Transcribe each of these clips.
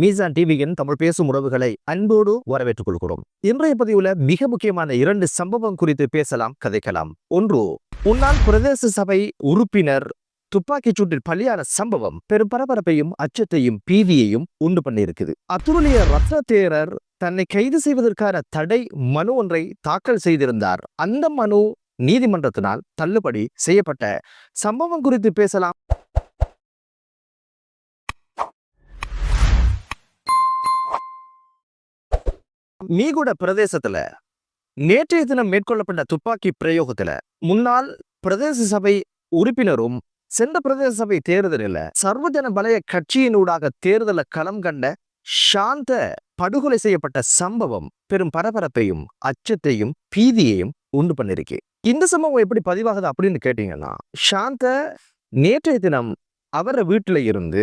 மீசான் டிவியின் தமிழ் பேசும் உறவுகளை அன்போடு வரவேற்றுக் கொள்கிறோம். இன்றைய பதிவுல மிக முக்கியமான இரண்டு சம்பவம் குறித்து பேசலாம் கதைக்கலாம். ஒன்று முன்னாள் பிரதேச சபை உறுப்பினர் துப்பாக்கிச் சூட்டில் பலியான சம்பவம் பெரும் பரபரப்பையும் அச்சத்தையும் பீதியையும் உண்டு பண்ணியிருக்குது. அத்துருளிய ரத்ன தேரர் தன்னை கைது செய்வதற்கான தடை மனு ஒன்றை தாக்கல் செய்திருந்தார். அந்த மனு நீதிமன்றத்தினால் தள்ளுபடி செய்யப்பட்ட. சம்பவம் குறித்து பேசலாம். மீகுட பிரதேசத்துல நேற்றைய தினம் மேற்கொள்ளப்பட்ட துப்பாக்கி பிரயோகத்துல முன்னாள் பிரதேச சபை உறுப்பினரும் சென்ற பிரதேச சபை தேர்தலில் சர்வஜன பலய கட்சியினூடாக தேர்தல களம் கண்ட சாந்த படுகொலை செய்யப்பட்ட சம்பவம் பெரும் பரபரப்பையும் அச்சத்தையும் பீதியையும் உண்டு பண்ணிருக்கு. இந்த சம்பவம் எப்படி பதிவாகுது அப்படின்னு கேட்டீங்கன்னா சாந்த நேற்றைய தினம் அவர வீட்டுல இருந்து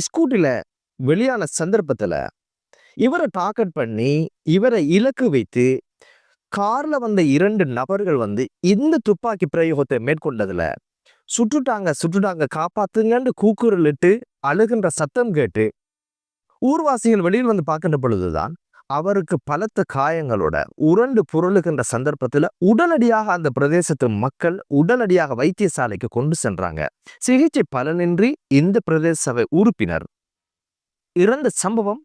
ஸ்கூட்டில வெளியான சந்தர்ப்பத்துல இவரை டார்கெட் பண்ணி இவரை இலக்கு வைத்து கார்ல வந்த இரண்டு நபர்கள் வந்து இந்த துப்பாக்கி பிரயோகத்தை மேற்கொண்டதுல சுட்டுட்டாங்க சுட்டுட்டாங்க காப்பாத்துங்கன்னு கூக்குரலிட்டு அழுகின்ற சத்தம் கேட்டு ஊர்வாசிகள் வெளியில் வந்து பார்க்கின்ற பொழுதுதான் அவருக்கு பலத்த காயங்களோட உரண்டு புரளுகின்ற சந்தர்ப்பத்துல உடனடியாக அந்த பிரதேசத்து மக்கள் உடனடியாக வைத்தியசாலைக்கு கொண்டு சென்றாங்க. சிகிச்சை பலனின்றி இந்த பிரதேச சபை உறுப்பினர். இறந்த சம்பவம்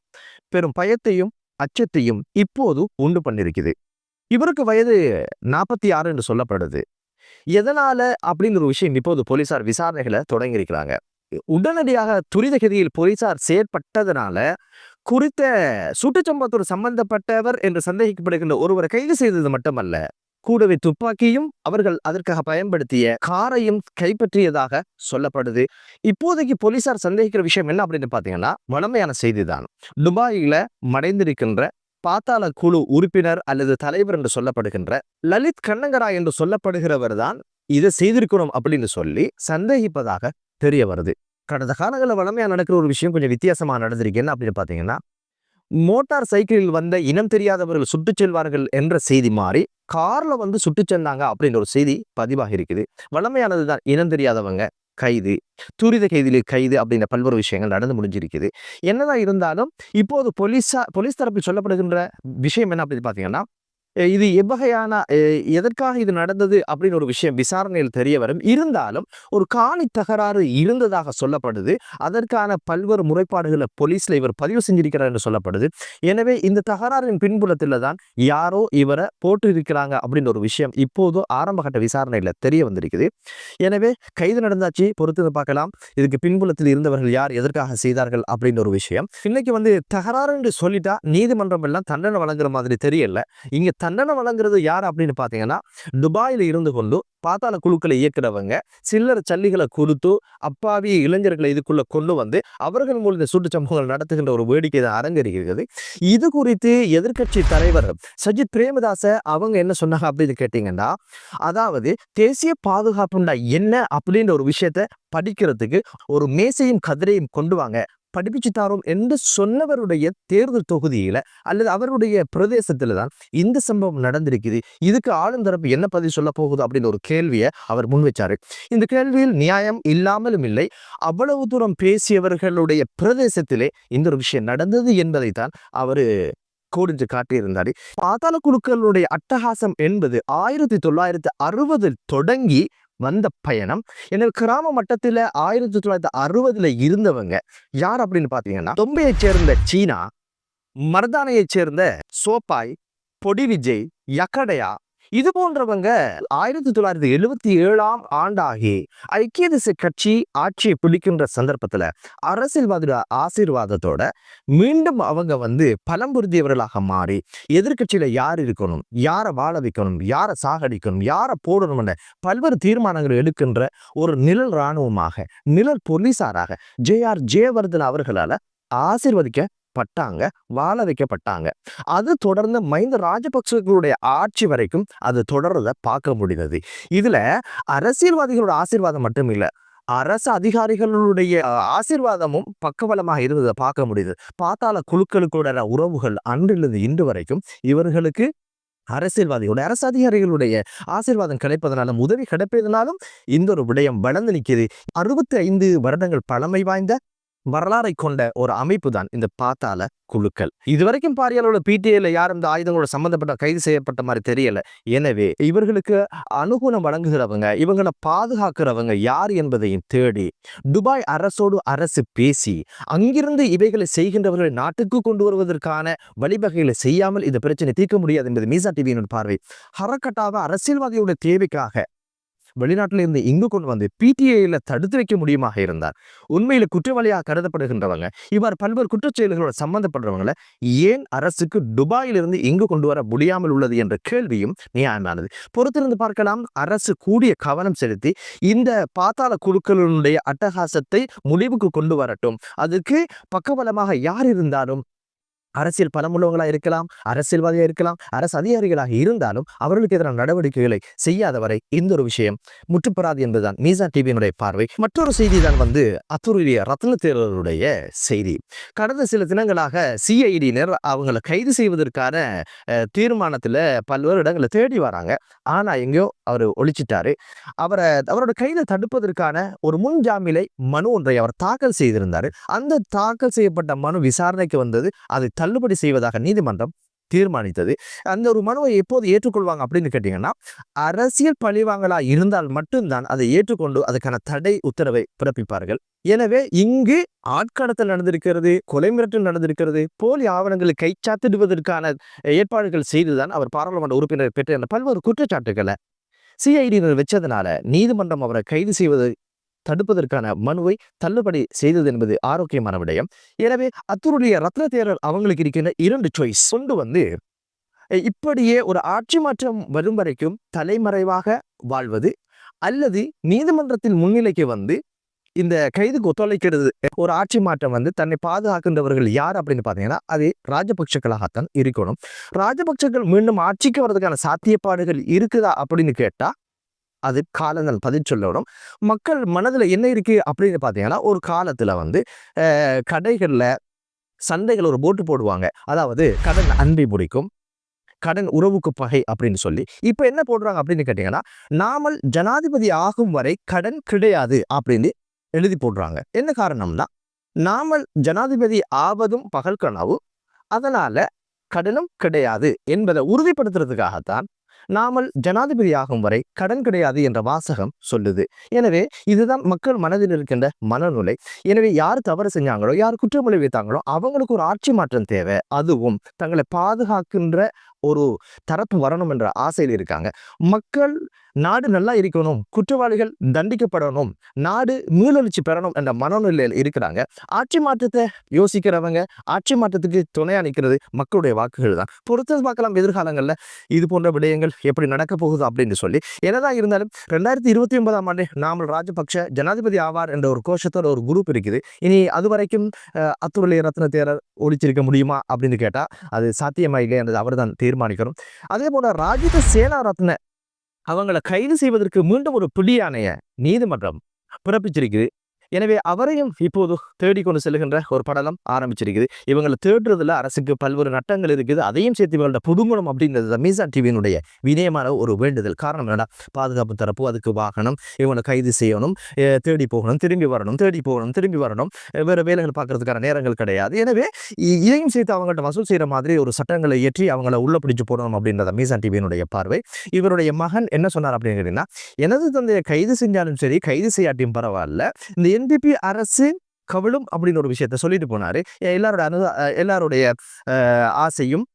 பெரும் பயத்தையும் அச்சத்தையும் இப்போது உண்டு பண்ணிருக்குது. இவருக்கு வயது நாற்பத்தி ஆறு என்று சொல்லப்படுது. எதனால அப்படிங்கிற ஒரு விஷயம் இப்போது போலீசார் விசாரணைகளை தொடங்கியிருக்கிறாங்க. உடனடியாக துரிதகதியில் போலீசார் செயற்பட்டதனால குறித்த சுட்டுச்சம்பவத்தோடு சம்பந்தப்பட்டவர் என்று சந்தேகிக்கப்படுகின்ற ஒருவரை கைது செய்தது மட்டுமல்ல கூடவே துப்பாக்கியும் அவர்கள் அதற்காக பயன்படுத்திய காரையும் கைப்பற்றியதாக சொல்லப்படுது. இப்போதைக்கு போலீசார் சந்தேகிக்கிற விஷயம் என்ன அப்படின்னு பாத்தீங்கன்னா வளமையான செய்திதான். துபாயில மறைந்திருக்கின்ற பாத்தாள குழு உறுப்பினர் அல்லது தலைவர் என்று சொல்லப்படுகின்ற லலித் கண்ணங்கரா என்று சொல்லப்படுகிறவர் தான் இதை செய்திருக்கணும் அப்படின்னு சொல்லி சந்தேகிப்பதாக தெரிய வருது. கடந்த காலங்களில் வளமையா நடக்கிற ஒரு விஷயம் கொஞ்சம் வித்தியாசமா நடந்திருக்கு. என்ன அப்படின்னு பாத்தீங்கன்னா மோட்டார் சைக்கிளில் வந்த இனம் தெரியாதவர்கள் சுட்டுச் செல்வார்கள் என்ற செய்தி மாறி கார்ல வந்து சுட்டு சென்றாங்க அப்படின்ற ஒரு செய்தி பதிவாக இருக்குது. வளமையானதுதான் இனம் தெரியாதவங்க கைது. துரித கைதிலே கைது அப்படின்ற பல்வேறு விஷயங்கள் நடந்து முடிஞ்சிருக்குது. என்னதான் இருந்தாலும் இப்போது போலீஸா போலீஸ் தரப்பில் சொல்லப்படுகின்ற விஷயம் என்ன அப்படின்னு பார்த்தீங்கன்னா இது எவ்வகையான எதற்காக இது நடந்தது? அப்படின்னு ஒரு விஷயம் விசாரணையில் தெரிய வரும். இருந்தாலும் ஒரு காணி தகராறு இருந்ததாக சொல்லப்படுது. அதற்கான பல்வேறு முறைப்பாடுகளை போலீஸ்ல இவர் பதிவு செஞ்சிருக்கிறார் என்று சொல்லப்படுது. எனவே இந்த தகராறின் பின்புலத்தில் தான் யாரோ இவரை போட்டு இருக்கிறாங்க அப்படின்னு ஒரு விஷயம் இப்போதோ ஆரம்பகட்ட விசாரணையில் தெரிய வந்திருக்குது. எனவே கைது நடந்தாச்சு பொறுத்து பார்க்கலாம். இதுக்கு பின்புலத்தில் இருந்தவர்கள் யார் எதற்காக செய்தார்கள் அப்படின்னு ஒரு விஷயம். இன்னைக்கு வந்து தகராறு என்று சொல்லிட்டா நீதிமன்றம் எல்லாம் தண்டனை வழங்குற மாதிரி தெரியல. இங்க தண்டனை வழங்குறது யார் அப்படின்னு பார்த்தீங்கன்னா துபாயில் இருந்து கொண்டு பாத்தாள குழுக்களை இயக்கிறவங்க சில்லற சல்லிகளை கொடுத்து அப்பாவி இளைஞர்களை இதுக்குள்ள கொண்டு வந்து அவர்கள் மூலம் இந்த சூட்டு சம்பவங்கள் நடத்துகின்ற ஒரு வேடிக்கை தான் அரங்கேறுகிறது. இது குறித்து எதிர்க்கட்சி தலைவர் சஜித் பிரேமதாச அவங்க என்ன சொன்னாங்க அப்படின்னு கேட்டீங்கன்னா அதாவது தேசிய பாதுகாப்புண்டா என்ன அப்படின்ற ஒரு விஷயத்த படிக்கிறதுக்கு ஒரு மேசையும் கதிரையும் கொண்டு வாங்க. படிப்பிச்சுத்தாரோம் என்று சொன்னவருடைய தேர்தல் தொகுதியில அல்லது அவருடைய பிரதேசத்துல தான் இந்த சம்பவம் நடந்திருக்குது. இதுக்கு ஆளும் தரப்பு என்ன பதில் சொல்ல போகுது அப்படின்னு ஒரு கேள்வியை அவர் முன்வைச்சாரு இந்த கேள்வியில் நியாயம் இல்லாமலும் இல்லை. அவ்வளவு தூரம் பேசியவர்களுடைய பிரதேசத்திலே இந்த ஒரு விஷயம் நடந்தது என்பதை தான் அவரு கோடிஞ்சு காட்டியிருந்தாரு. பாதாள குழுக்களுடைய அட்டகாசம் என்பது ஆயிரத்தி தொள்ளாயிரத்தி அறுபதில் தொடங்கி வந்த பயணம். எனவே கிராம மட்டத்தில் ஆயிரத்தி தொள்ளாயிரத்தி அறுபதுல இருந்தவங்க யார் அப்படின்னு பார்த்தீங்கன்னா தொம்பையை சேர்ந்த சீனா மர்தானையைச் சேர்ந்த சோப்பாய் பொடி விஜய் யக்கடையா இது போன்றவங்க ஆயிரத்தி தொள்ளாயிரத்தி எழுபத்தி ஏழாம் ஆண்டாகி ஐக்கிய தேசிய கட்சி ஆட்சியை பிடிக்கின்ற சந்தர்ப்பத்துல அரசியல்வாதியோட ஆசீர்வாதத்தோட மீண்டும் அவங்க வந்து பலம்புறுத்தியவர்களாக மாறி எதிர்க்கட்சியில யார் இருக்கணும் யாரை வாழ வைக்கணும் யாரை சாகடிக்கணும் யாரை போடணும்னு பல்வேறு தீர்மானங்கள் எடுக்கின்ற ஒரு நிழல் இராணுவமாக நிழல் போலீசாராக ஜே ஆர் ஜெயவர்தன் அவர்களால ஆசீர்வதிக்க பட்டாங்க வாழ வைக்கப்பட்டாங்க. அது தொடர்ந்து மைந்த ராஜபக்சர்களுடைய ஆட்சி வரைக்கும் அது தொடர்றத பார்க்க முடிந்தது. இதுல அரசியல்வாதிகளோட ஆசீர்வாதம் மட்டும் இல்லை அரசு அதிகாரிகளுடைய ஆசிர்வாதமும் ஆசீர்வாதமும் பக்கபலமாக இருந்ததை பார்க்க முடியுது. பாத்தாள குழுக்களுக்கூட உறவுகள் அன்றிலிருந்து இன்று வரைக்கும் இவர்களுக்கு அரசியல்வாதிகளுடைய அரசு அதிகாரிகளுடைய ஆசீர்வாதம் கிடைப்பதனாலும் உதவி கிடைப்பதனாலும் இந்த ஒரு விடயம் வளர்ந்து நிற்கிறது அறுபத்தி ஐந்து வருடங்கள் பழமை வாய்ந்த வரலாறை கொண்ட ஒரு அமைப்பு தான் இந்த பாத்தாள குழுக்கள். இதுவரைக்கும் பாரியாலோட பிடிஐல யாரும் இந்த ஆயுதங்களோட சம்பந்தப்பட்ட கைது செய்யப்பட்ட மாதிரி தெரியல. எனவே இவர்களுக்கு அனுகூலம் வழங்குகிறவங்க இவங்களை பாதுகாக்கிறவங்க யார் என்பதையும் தேடி துபாய் அரசோடு அரசு பேசி அங்கிருந்து இவைகளை செய்கின்றவர்களை நாட்டுக்கு கொண்டு வருவதற்கான வழிவகைகளை செய்யாமல் இந்த பிரச்சனை தீர்க்க முடியாது என்பது மீசா டிவியினுடைய பார்வை. ஹரக்கட்டாக அரசியல்வாதியோட தேவைக்காக வெளிநாட்டில இருந்து இங்கு கொண்டு வந்து பிடிஐல தடுத்து வைக்க முடியுமாக இருந்தார். உண்மையில குற்றவாளியாக கருதப்படுகின்றவங்க இவ்வாறு பல்வேறு குற்றச்செயல்களோட சம்பந்தப்படுறவங்களை ஏன் அரசுக்கு துபாயிலிருந்து இங்கு கொண்டு வர முடியாமல் உள்ளது என்ற கேள்வியும் நியாயமானது. பொறுத்திருந்து பார்க்கலாம் அரசு கூடிய கவனம் செலுத்தி இந்த பாத்தாள குழுக்களுடைய அட்டகாசத்தை முடிவுக்கு கொண்டு வரட்டும். அதுக்கு பக்கபலமாக யார் இருந்தாலும் அரசியல் பலமுள்ளவங்களாக இருக்கலாம் அரசியல்வாதியாக இருக்கலாம் அரசு அதிகாரிகளாக இருந்தாலும் அவர்களுக்கு எதிரான நடவடிக்கைகளை செய்யாத வரை இந்த ஒரு விஷயம் முற்றுப்பெறாது என்பதுதான் மீசா டிவியினுடைய பார்வை. மற்றொரு செய்தி தான் வந்து அத்துரிய ரத்ன தேர்தலுடைய செய்தி. கடந்த சில தினங்களாக சிஐடியினர் அவங்களை கைது செய்வதற்கான தீர்மானத்தில் பல்வேறு இடங்களை தேடி வராங்க. ஆனால் எங்கேயோ அவர் ஒழிச்சிட்டாரு. அவரை அவரோட கைதை தடுப்பதற்கான ஒரு முன் ஜாமீனை மனு ஒன்றை அவர் தாக்கல் செய்திருந்தார். அந்த தாக்கல் செய்யப்பட்ட மனு விசாரணைக்கு வந்தது அதை தள்ளுபடி செய்வதாக நீதிமன்றம் தீர்மானித்தது. அந்த ஒரு மனுவை எப்போது ஏற்றுக்கொள்வாங்க அப்படின்னு கேட்டீங்கன்னா அரசியல் பழிவாங்களா இருந்தால் மட்டும்தான் அதை ஏற்றுக்கொண்டு அதுக்கான தடை உத்தரவை பிறப்பிப்பார்கள். எனவே இங்கு ஆட்கடத்தல் நடந்திருக்கிறது கொலை மிரட்டல் நடந்திருக்கிறது போலி ஆவணங்களை கைச்சாத்திடுவதற்கான ஏற்பாடுகள் செய்துதான் அவர் பாராளுமன்ற உறுப்பினர் பெற்ற பல்வேறு குற்றச்சாட்டுகளை சிஐடியினர் வச்சதுனால நீதிமன்றம் அவரை கைது செய்வது தடுப்பதற்கான மனுவை தள்ளுபடி செய்தது என்பது ஆரோக்கியமான விடயம். எனவே அத்துருடைய ரத்ன தேரர் அவங்களுக்கு இருக்கின்ற இரண்டு சாய்ஸ் கொண்டு வந்து இப்படியே ஒரு ஆட்சி மாற்றம் வரும் வரைக்கும் தலைமறைவாக வாழ்வது அல்லது நீதிமன்றத்தின் முன்னிலைக்கு வந்து இந்த கைதுக்கு ஒத்துழைக்கிறது ஒரு ஆட்சி மாற்றம் வந்து தன்னை பாதுகாக்கின்றவர்கள் யார் அப்படின்னு பார்த்தீங்கன்னா அது ராஜபக்சக்களாகத்தான் இருக்கணும். ராஜபக்சக்கள் மீண்டும் ஆட்சிக்கு வர்றதுக்கான சாத்தியப்பாடுகள் இருக்குதா அப்படின்னு கேட்டால் அது காலங்கள் பதில் சொல்லணும் மக்கள் மனதில் என்ன இருக்குது அப்படின்னு பார்த்தீங்கன்னா ஒரு காலத்தில் வந்து கடைகளில் சந்தைகள் ஒரு போட்டு போடுவாங்க. அதாவது கடன் அன்பை பிடிக்கும் கடன் உறவுக்கு பகை அப்படின்னு சொல்லி. இப்போ என்ன போடுறாங்க அப்படின்னு கேட்டிங்கன்னா நாமல் ஜனாதிபதி ஆகும் வரை கடன் கிடையாது அப்படின்னு எழுதி போடுறாங்க. என்ன காரணம்னா நாமல் ஜனாதிபதி ஆவதும் பகல் கனவு அதனால் கடனும் கிடையாது என்பதை உறுதிப்படுத்துறதுக்காகத்தான் நாமல் ஜனாதிபதி ஆகும் வரை கடன் கிடையாது என்ற வாசகம் சொல்லுது. எனவே இதுதான் மக்கள் மனதில் இருக்கின்ற மனநிலை. எனவே யார் தவறு செஞ்சாங்களோ யார் குற்றம் விளைவித்தாங்களோ அவங்களுக்கு ஒரு ஆட்சி மாற்றம் தேவை. அதுவும் தங்களை பாதுகாக்கின்ற ஒரு தரப்பு வரணும் என்ற ஆசையில் இருக்காங்க. மக்கள் நாடு நல்லா இருக்கணும் குற்றவாளிகள் தண்டிக்கப்படணும் நாடு மீளெழுச்சி பெறணும் என்ற மனநிலையில் இருக்கிறாங்க. ஆட்சி மாற்றத்தை யோசிக்கிறவங்க ஆட்சி மாற்றத்துக்கு துணையா நிற்கிறது மக்களுடைய வாக்குகள் தான். பொறுத்து பார்க்கலாம் எதிர்காலங்களில் இது போன்ற விடயங்கள் எப்படி நடக்க போகுது அப்படின்னு சொல்லி. என்னதான் இருந்தாலும் ரெண்டாயிரத்தி இருபத்தி ஒன்பதாம் ஆண்டு நாமல் ராஜபக்ஷ ஜனாதிபதி ஆவார் என்ற ஒரு கோஷத்தோட ஒரு குரூப் இருக்குது. இனி அது வரைக்கும் அஹ், ரத்ன தேரர் ஒழிச்சிருக்க முடியுமா அப்படின்னு கேட்டால் அது சாத்தியமாக இல்லை என்றது அவர்தான் தீர்மானிக்கிறோம் அதே போல ராஜித சேனாரத்ன அவங்களை கைது செய்வதற்கு மீண்டும் ஒரு பிடியாணைய நீதிமன்றம் பிறப்பிச்சிருக்குது. எனவே அவரையும் இப்போது தேடிக்கொண்டு செல்கின்ற ஒரு படலம் ஆரம்பிச்சிருக்குது. இவங்களை தேடுறதுல அரசுக்கு பல்வேறு நட்டங்கள் இருக்குது. அதையும் சேர்த்து இவங்களோட புதுங்குணம் அப்படின்றது மீசா டிவியினுடைய வினயமான ஒரு வேண்டுதல். காரணம் என்னடா பாதுகாப்பு தரப்பு அதுக்கு வாகனம் இவங்களை கைது செய்யணும் தேடி போகணும் திரும்பி வரணும் தேடி போகணும் திரும்பி வரணும். வேறு வேலைகள் பார்க்கறதுக்கான நேரங்கள் கிடையாது. எனவே இதையும் சேர்த்து அவங்கள்ட்ட வசூல் செய்கிற மாதிரி ஒரு சட்டங்களை இயற்றி அவங்கள உள்ள பிடிச்சு போடணும் அப்படின்றத மீசா டிவியினுடைய பார்வை. இவருடைய மகன் என்ன சொன்னார் அப்படின்னு கேட்டீங்கன்னா எனது தந்தையை கைது செஞ்சாலும் சரி கைது செய்யாட்டியும் பரவாயில்ல. இந்த என்பிபி அரசு கவிழும் அப்படின்னு ஒரு விஷயத்த சொல்லிட்டு போனாரு. எல்லாரோட அனு எல்லாருடைய ஆசையும்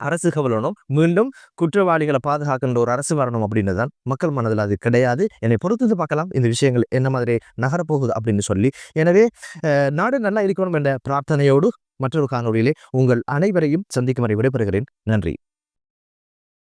அரசு கவலணும் மீண்டும் குற்றவாளிகளை பாதுகாக்கின்ற ஒரு அரசு வரணும் அப்படின்னு தான் மக்கள் மனதில் அது கிடையாது. என்னை பொறுத்து பார்க்கலாம். இந்த விஷயங்கள் என்ன மாதிரி நகரப்போகுது அப்படின்னு சொல்லி. எனவே நாடு நல்லா இருக்கணும் என்ற பிரார்த்தனையோடு மற்றொரு காணொளியிலே உங்கள் அனைவரையும் சந்திக்கும் வரை விடைபெறுகிறேன். நன்றி.